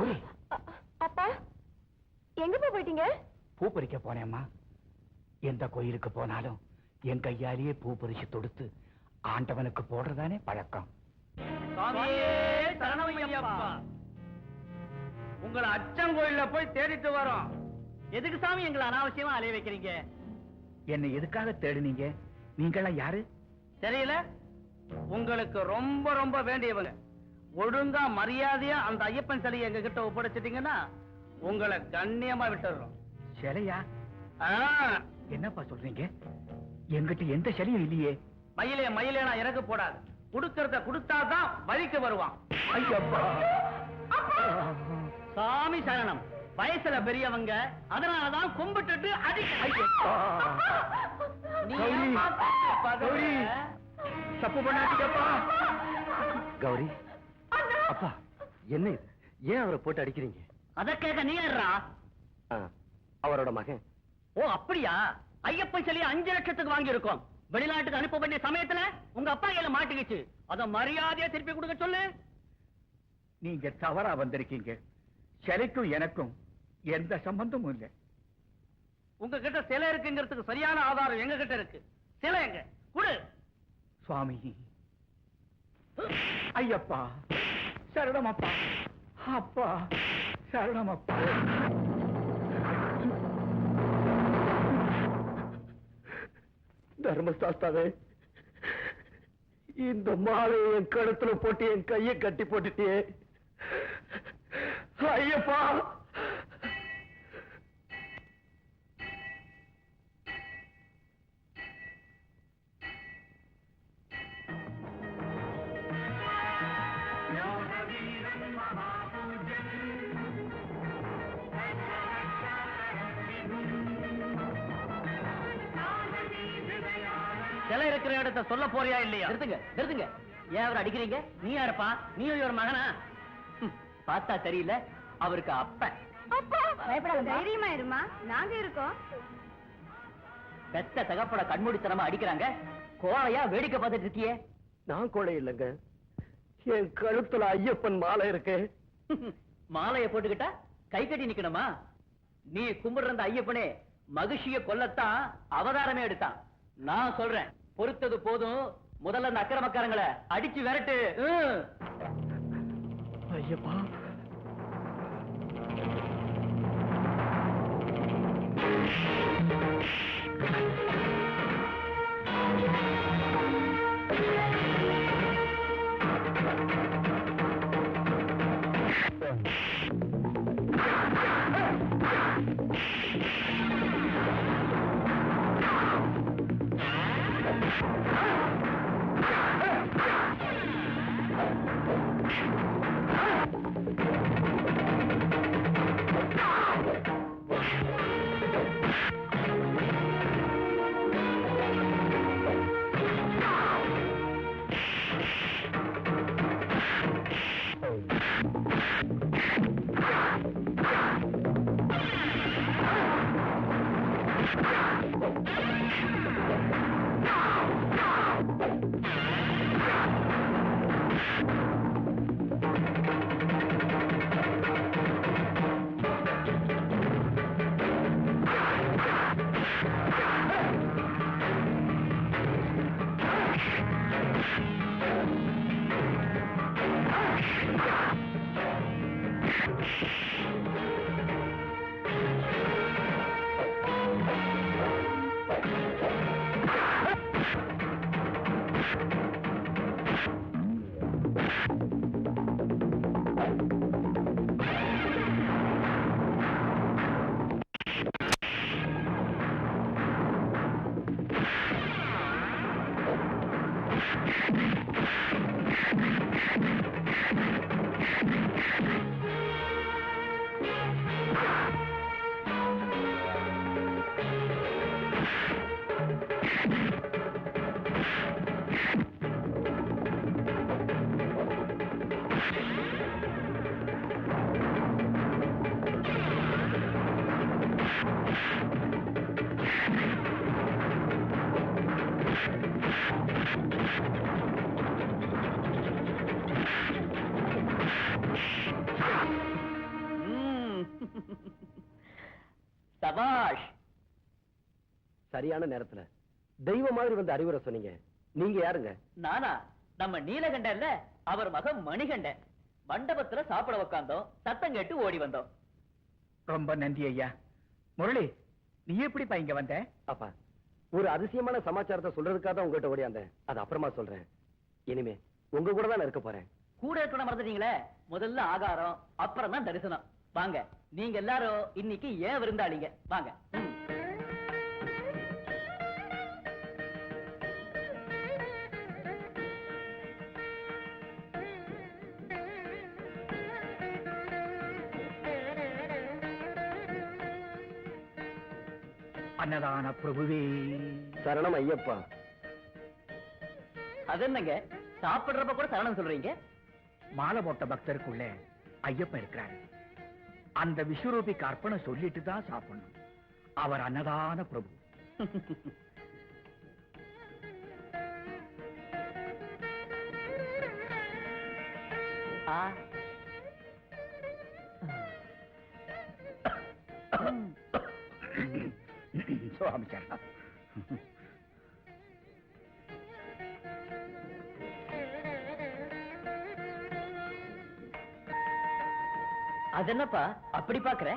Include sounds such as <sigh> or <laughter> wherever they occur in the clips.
கௌரி அப்பா எங்க போய் போயிட்டீங்க? பூ பறிக்க போனேம்மா. எந்த கோயிலுக்கு போனாலும் என் கையாலேயே பூ பறிச்சு தொடுத்து ஆண்டவனுக்கு போடுறதானே பழக்கம். உங்களை அச்சங்கோயில்ல போய் தேடிட்டு வரோம். எதுக்கு சாமி எங்களை அனாவசியமா அலைய வைக்கிறீங்க? என்னை எதுக்காக தேடுனீங்க? நீங்களாம் யாரு? தெரியல? உங்களுக்கு ரொம்ப ரொம்ப வேண்டியவங்க. ஒழுங்கா மரியாதையா அந்த ஐயப்பன் சிலையை எங்க கிட்ட ஒப்படைச்சிட்டீங்கன்னா உங்களை கண்ணியமா விட்டுடுறோம் சிலையா? என்னப்பா சொல்றீங்க? எங்கிட்ட எந்த சிலையும் இல்லையே. மயிலே மயிலே நான் இறக்கு போடாது. கொடுக்கறத கொடுத்தாதான் வழிக்கு வருவான். சாமி சரணம். வயசுல பெரியவங்க அதனாலதான் கும்பிட்டுட்டு அடி ஐயப்பா. நீ கௌரி, ஏம்மா பதற? கௌரி, தப்பு பண்ணாதீங்கப்பா. கௌரி. அப்பா என்ன இது? ஏன் அவரை போட்டு அடிக்கிறீங்க? அத கேட்க நீ அவரோட மகன். ஓ அப்படியா? ஐயப்பன் சிலையை அஞ்சு லட்சத்துக்கு வாங்கி இருக்கோம் வெளிநாட்டுக்கு அனுப்ப வேண்டிய சமயத்துல உங்க அப்பா கையில மாட்டிக்கிச்சு. அத மரியாதையா திருப்பி கொடுக்க சொல்லு. நீங்க தவறா வந்திருக்கீங்க. சிலைக்கும் எனக்கும் எந்த சம்பந்தமும் இல்லை. உங்க கிட்ட சிலை இருக்குங்கிறதுக்கு சரியான ஆதாரம் எங்க கிட்ட இருக்கு? சிலை எங்க? குடு. சுவாமி. ஐயப்பா. சரணமப்பா. அப்பா சரணமப்பா. தர்மசாஸ்தாவே இந்த மாலை என் கழுத்துல போட்டு என் கையை கட்டி போட்டுட்டியே. ஐயப்பா! இருக்கிற இடத்த சொல்ல போறியா இல்லையா? நிறுத்துங்க நிறுத்துங்க. ஏன் அவர் அடிக்கிறீங்க? நீ யாருப்பா? நீ ஒரு மகனா? பார்த்தா தெரியல அவருக்கு பயப்படாத தைரியமா இருமா? நாங்க இருக்கோம். பெத்த தகப்பட கண்மூடித்தனமா அடிக்கிறாங்க. கோழையா வேடிக்கை பார்த்துட்டு இருக்கியே. நான் கொலை இல்லைங்க. என் கழுத்துல ஐயப்பன் மாலை இருக்கு. மாலைய போட்டுக்கிட்டா கை கட்டி நிக்கணுமா? நீ கும்பிடுற அந்த ஐயப்பனே மகிழ்ச்சிய கொல்லத்தான் அவதாரமே எடுத்தான். நான் சொல்றேன். பொறுத்தது போதும். முதல்ல அந்த அக்கிரமக்காரங்களை அடிச்சு விரட்டு. ஐயப்பா. you சபாஷ். சரியான நேரத்துல. தெய்வம் மாதிரி வந்து அறிவுரை சொன்னீங்க. நீங்க யாருங்க? நானா? நம்ம நீலகண்டன்ல அவர் மகன் மணிகண்டன். மண்டபத்துல சாப்பிட உக்காந்தோம். சத்தம் கேட்டு ஓடி வந்தோம். ரொம்ப நன்றி ஐயா. முரளி நீ எப்படிப்பா இங்க வந்த? அப்பா ஒரு அதிசயமான சமாச்சாரத்தை சொல்றதுக்காக தான் உங்ககிட்ட ஓடியாந்தேன் அது அப்புறமா சொல்றேன். இனிமே உங்க கூட தான் இருக்க போறேன். கூட இருக்கணும் மறந்துட்டீங்களே? முதல்ல ஆகாரம் அப்புறம் தான் தரிசனம். வாங்க நீங்க எல்லாரும் இன்னைக்கு ஏன் விருந்தாளிங்க? வாங்க. அன்னதான பிரபுவே. சரணம் ஐயப்பா. அது என்னங்க? சாப்பிடுறப்ப கூட சரணம் சொல்றீங்க? மாலை போட்ட பக்தருக்குள்ள ஐயப்பன் இருக்கிறார். அந்த விஸ்வரூபிக்கு அர்ப்பணை சொல்லிட்டு தான் சாப்பிடணும். அவர் அன்னதான பிரபு. ஆ. அது என்னப்பா அப்படி பாக்குற?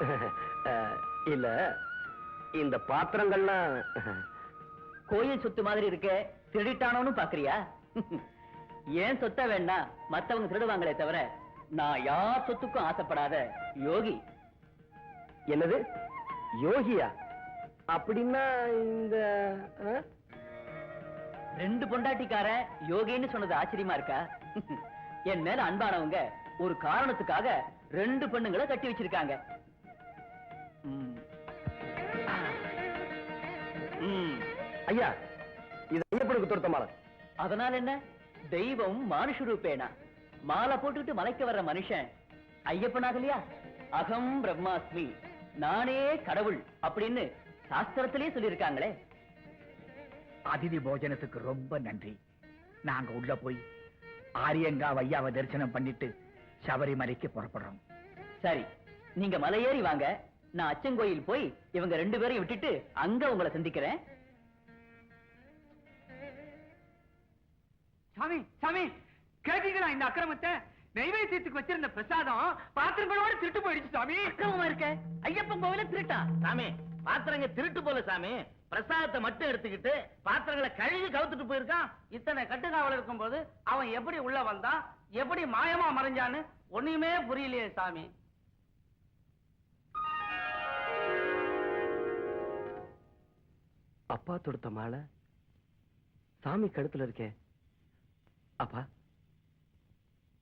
<laughs> இல்ல இந்த பாத்திரங்கள்லாம் <laughs> கோயில் சொத்து மாதிரி இருக்க திருடிட்டானோன்னு பாக்குறியா? <laughs> ஏன் சொத்த வேண்டாம் மத்தவங்க திருடுவாங்களே தவிர நான் யார் சொத்துக்கும் ஆசைப்படாத யோகி. என்னது? யோகியா? அப்படின்னா இந்த? ரெண்டு பொண்டாட்டிக்கார யோகின்னு சொன்னது ஆச்சரியமா இருக்கா? என் மேல அன்பானவங்க ஒரு காரணத்துக்காக ரெண்டு பெண்ணுங்களை கட்டி வச்சிருக்காங்க. ஐயா இது ஐயப்பனுக்கு தொடுத்த மாலை. அதனால என்ன? தெய்வம் மானுஷ ரூபேனா மாலை போட்டுட்டு மலைக்கு வர்ற மனுஷன் ஐயப்பனாகலையா? அகம் பிரம்மாஸ்மி. நானே கடவுள் அப்படின்னு சாஸ்திரத்திலே சொல்லியிருக்காங்களே. அதிதி போஜனத்துக்கு ரொம்ப நன்றி. நாங்க உள்ள போய் ஆரியங்கா ஐயாவை தரிசனம் பண்ணிட்டு சபரிமலைக்கு புறப்படுறோம். சரி நீங்க மலையேறி வாங்க. நான் அச்சங்கோயில் போய் இவங்க ரெண்டு பேரையும் விட்டுட்டு அங்க உங்களை சந்திக்கிறேன். சாமி சாமி கேட்டீங்களா இந்த அக்கிரமத்தை? நைவேத்தியத்துக்கு வச்சிருந்த பிரசாதம் பாத்திரங்களோட திருட்டு போயிடுச்சு சாமி. அக்கிரமமா இருக்க? ஐயப்பன் கோவில திருட்டா? சாமி பாத்திரங்க திருட்டு போல சாமி. பிரசாதத்தை மட்டும் எடுத்துக்கிட்டு பாத்திரங்களை கழுவி கவுத்துட்டு போயிருக்கான். இத்தனை கட்டுக்காவல் இருக்கும்போது அவன் எப்படி உள்ள வந்தான்? எப்படி மாயமா மறைஞ்சான்னு ஒண்ணுமே புரியலையே சாமி. அப்பா தொடுத்த மாலை சாமி கழுத்துல இருக்கே. அப்பா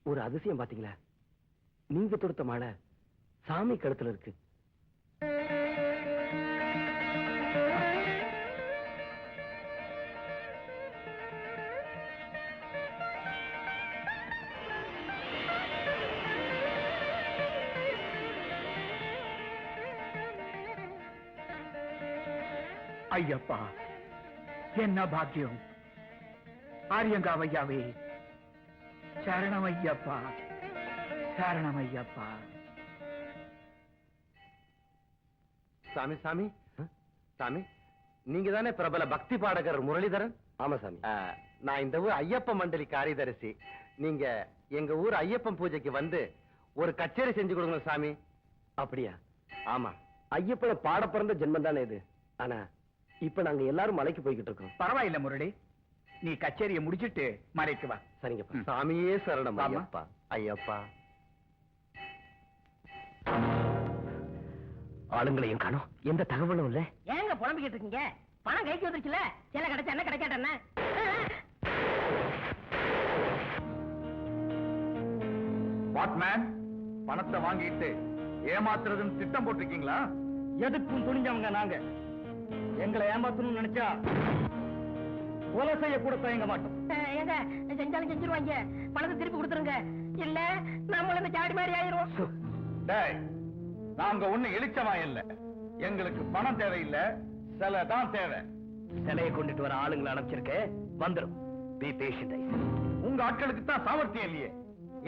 ஒரு அதிசயம் பாத்தீங்களா? நீங்க தொடுத்த மாலை சாமி கழுத்துல இருக்கு. ஐயப்பா என்ன பாக்கியம்? ஆரியங்கா ஐயாவே சரணம் ஐயப்பா சரணம் ஐயப்பா சாமி சாமி. சாமி நீங்க தானே பிரபல பக்தி பாடகர் முரளிதரன்? ஆமா சாமி. நான் இந்த ஊர் ஐயப்ப மண்டலி காரியதரிசி. நீங்க எங்க ஊர் ஐயப்பன் பூஜைக்கு வந்து ஒரு கச்சேரி செஞ்சு கொடுங்க சாமி. அப்படியா? ஆமா. ஐயப்பனை பாட பிறந்த ஜென்மம் தானே இது? ஆனா இப்ப நாங்க எல்லாரும் மலைக்கு போய்கிட்டு இருக்கோம். பரவாயில்ல முரளி. நீ கச்சேரியை முடிச்சிட்டு மறைக்கு வா. சரிங்கப்பா. சாமியே சரணம். ஐயப்பா. ஐயப்பா. ஆளுங்களையும் காணோம். எந்த தகவலும் இல்ல. ஏங்க புலம்பிக்கிட்டு இருக்கீங்க? பணம் கைக்கு வந்துருச்சுல? சில கிடைச்சா என்ன கிடைக்காட்ட என்ன வாட்மேன் பணத்தை வாங்கிட்டு ஏமாத்துறதுன்னு திட்டம் போட்டிருக்கீங்களா? எதுக்கும் துணிஞ்சவங்க நாங்க? எங்களை ஏமாத்தணும்னு நினைச்சா கொலை செய்ய கூட தயங்க மாட்டோம். ஏங்க செஞ்சாலும் செஞ்சிருவாங்க. பணத்தை திருப்பி கொடுத்துருங்க. இல்ல நம்மள இந்த சாடி மாதிரி ஆயிரும் டேய் நாங்க ஒண்ணு இழிச்சமா இல்ல. எங்களுக்கு பணம் தேவையில்லை சிலை தான் தேவை. சிலையை கொண்டுட்டு வர ஆளுங்களை அனுப்பிச்சிருக்கேன். வந்துரும். பி பேஷண்ட் உங்க ஆட்களுக்கு தான் சாமர்த்தியம் இல்லையே.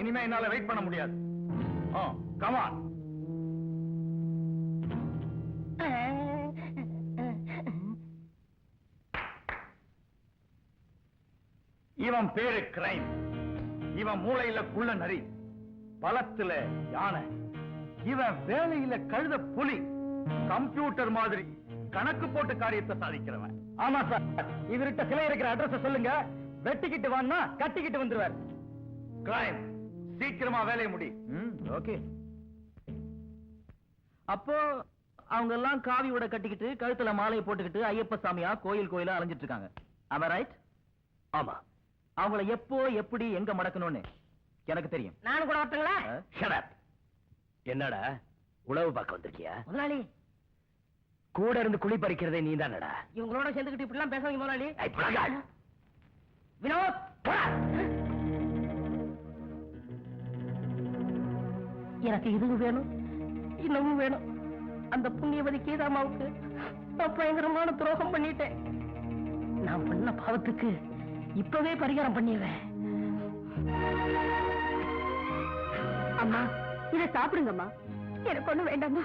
இனிமே என்னால வெயிட் பண்ண முடியாது. கமான் இவன் பேரு கிரைம் இவன் மூளையில குள்ள நரி. பலத்துல யானை. இவன் வேலையில கழுத புலி. கம்ப்யூட்டர் மாதிரி கணக்கு போட்டு காரியத்தை சாதிக்கிறவன். ஆமா சார் இவர்கிட்ட சிலை இருக்கிற அட்ரஸ் சொல்லுங்க. வெட்டிக்கிட்டு வான்னா கட்டிக்கிட்டு வந்துருவார். கிரைம் சீக்கிரமா வேலையை முடி. ஓகே அப்போ அவங்க எல்லாம் காவி உடை கட்டிக்கிட்டு கழுத்துல மாலையை போட்டுக்கிட்டு ஐயப்ப சாமியா கோயில் கோயிலா அலைஞ்சிட்டு இருக்காங்க. ரைட் ஆமா. அவங்கள எப்போ எப்படி எங்க மடக்கணும்னு? எனக்கு தெரியும். நானும் கூட வரட்டுங்களா? ஷடப் என்னடா? உழவு பார்க்க வந்திருக்கியா? முதலாளி. கூட இருந்து குழி பறிக்கிறதே நீ தானடா இவங்களோட சேர்ந்துக்கிட்டு இப்படிலாம் பேசுவாங்க முதலாளி. வினோத். எனக்கு இதுவும் வேணும் இன்னமும் வேணும். அந்த புண்ணியவதி கீதாமாவுக்கு நான் பயங்கரமான துரோகம் பண்ணிட்டேன். நான் பண்ண பாவத்துக்கு இப்பவே பரிகாரம் பண்ணிடுறேன். அம்மா இத சாப்பிடுங்கம்மா. எனக்கு ஒண்ணும் வேண்டாம்மா.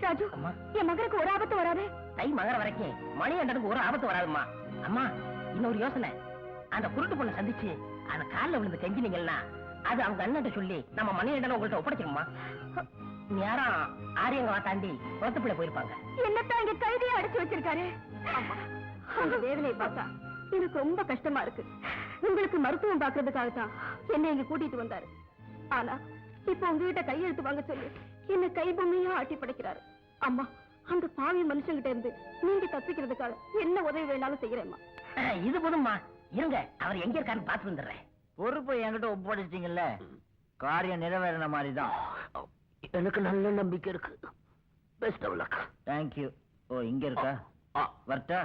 ராஜு அம்மா. என் மகனுக்கு ஒரு ஆபத்து வராதே. தை மகர வரைக்கும். மணி அண்டனுக்கு ஒரு ஆபத்து வராதும்மா. அம்மா இன்னொரு யோசனை. அந்த குருட்டு பொண்ணை சந்திச்சு அந்த கால்ல விழுந்து கெஞ்சினீங்கன்னா அது அவங்க அண்ணன் சொல்லி நம்ம மணி அண்டனை உங்கள்ட்ட ஒப்படைச்சிருமா நேரம் ஆரியங்க தாண்டி குளத்துப்பிள்ளை போயிருப்பாங்க. என்னத்தான் இங்க கைதியா அடைச்சு வச்சிருக்காரு? அம்மா, அந்த வேதனையை பார்த்தா எனக்கு ரொம்ப கஷ்டமா இருக்கு. உங்களுக்கு மருத்துவம் பாக்குறதுக்காகத்தான் என்னை இங்க கூட்டிட்டு வந்தாரு. ஆனா இப்ப உங்ககிட்ட கையெழுத்து வாங்க சொல்லி என்ன கை பொம்மையா ஆட்டி படைக்கிறாரு. அம்மா அந்த பாவி மனுஷங்கிட்ட இருந்து நீங்க தப்பிக்கிறதுக்காக என்ன உதவி வேணாலும் செய்யறேம்மா. இது போதும்மா. இருங்க அவர் எங்க இருக்காருன்னு பார்த்து வந்துடுறேன். பொறுப்பை என்கிட்ட ஒப்படைச்சிட்டீங்கல்ல காரியம் நிறைவேறின மாதிரி தான் எனக்கு நல்ல நம்பிக்கை இருக்கு. Best of luck thank you ஓ இங்க இருக்கா? வரட்டா.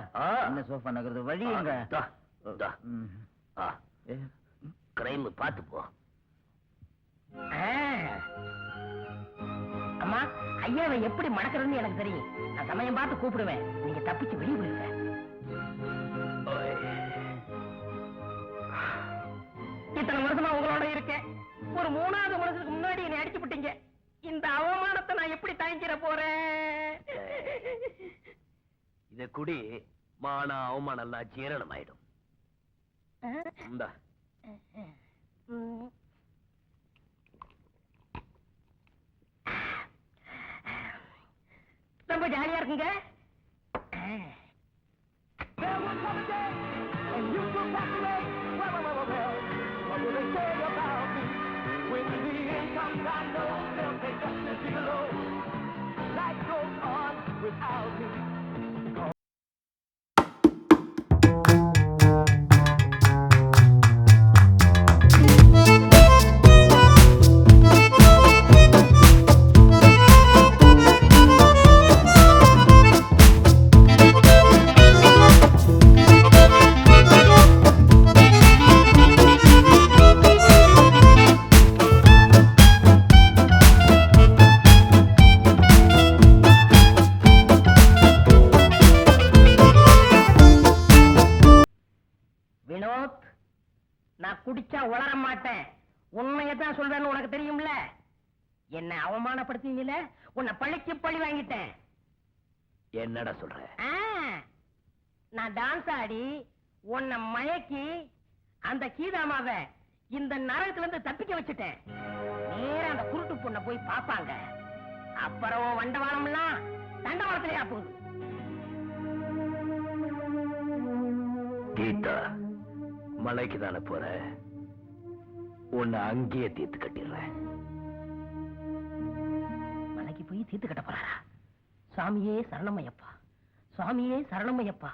என்ன சோஃபா நகருது வழி எங்க? கிரைம் பார்த்து போ. அம்மா ஐயாவை எப்படி மடக்கிறதுன்னு எனக்கு தெரியும். நான் சமயம் பார்த்து கூப்பிடுவேன். நீங்க தப்பிச்சு வெளியே போயிருங்க இத்தனை வருஷமா உங்களோட இருக்கேன். ஒரு மூணாவது மனசுக்கு முன்னாடி என்னை அடிச்சு விட்டீங்க இந்த அவமானத்தை நான் எப்படி தாங்கிற போறேன்? குடி மான அவமானம் எல்லாம் ஜீரணம் ஆயிடும் இந்தா. ரொம்ப ஜாலியா இருக்குங்க தெரியும்ல? என்ன அவமானப்படுத்தினீல உன்னை பழிக்கு பழி வாங்கிட்டேன். என்னடா சொல்ற? நான் டான்ஸ் ஆடி உன்னை மயக்கி அந்த கீதாமாவ இந்த நரகத்துல இருந்து தப்பிக்க வச்சுட்டேன். நேரா அந்த குருட்டு பொண்ணை போய் பாப்பாங்க அப்புறம் வண்டவாளம்லாம் தண்டவாளத்திலே ஆப்புங்க கீதா மலைக்கு தானே போற? உன்னை அங்கேயே தீர்த்து கட்டிடுறேன். மலைக்கு போய் தீர்த்து கட்ட போறாரா? சாமியே சரணமையப்பா சாமியே சரணமையப்பா